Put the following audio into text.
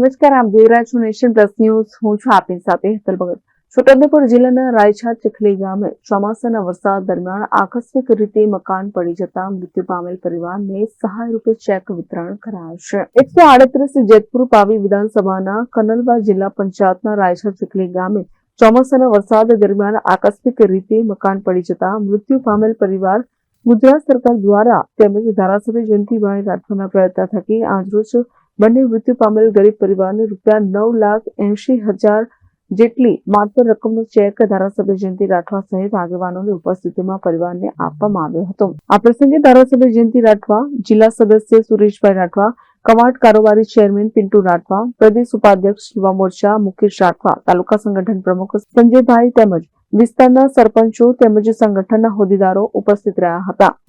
નમસ્કાર આપ જોઈ નેશન પ્લસ ન્યૂઝ. હું છું આપની સાથે હેતલ ભગત. છોટાઉદેપુર જિલ્લાના રાયછા ચીખલી ગામે ચોમાસાના વરસાદ દરમિયાન આકસ્મિક રીતે મકાન પડી જતા મૃત્યુ પામેલ પરિવારને સહાય રૂપે ચેક વિતરણ કરાશે. એકસો આડત્રીસ જેતપુર પાવી વિધાનસભાના કનલવા જિલ્લા પંચાયતના રાયછા ચીખલી ગામે ચોમાસાના વરસાદ દરમિયાન આકસ્મિક રીતે મકાન પડી જતા મૃત્યુ પામેલ પરિવાર ગુજરાત સરકાર દ્વારા તેમજ ધારાસભ્ય જયંતિભાઈ રાઠવાના પ્રયત્ન થકી આજરોજ બંને મૃત્યુ પામેલ ગરીબ પરિવારને રૂપિયા નવ લાખ એંશી હજાર જેટલી માત્ર રકમનો ચેક ધારાસભ્ય જયંતિ રાઠવા સહિત આગેવાનોની ઉપસ્થિતિમાં પરિવારને આપવામાં આવ્યો હતો. આ પ્રસંગે ધારાસભ્ય જયંતિ રાઠવા, જિલ્લા સદસ્ય સુરેશભાઈ રાઠવા, કવાટ કારોબારી ચેરમેન પિન્ટુ રાઠવા, પ્રદેશ ઉપાધ્યક્ષ યુવા મોરચા મુકેશ રાઠવા, તાલુકા સંગઠન પ્રમુખ સંજયભાઈ તેમજ વિસ્તારના સરપંચો તેમજ સંગઠનના હોદ્દેદારો ઉપસ્થિત રહ્યા હતા.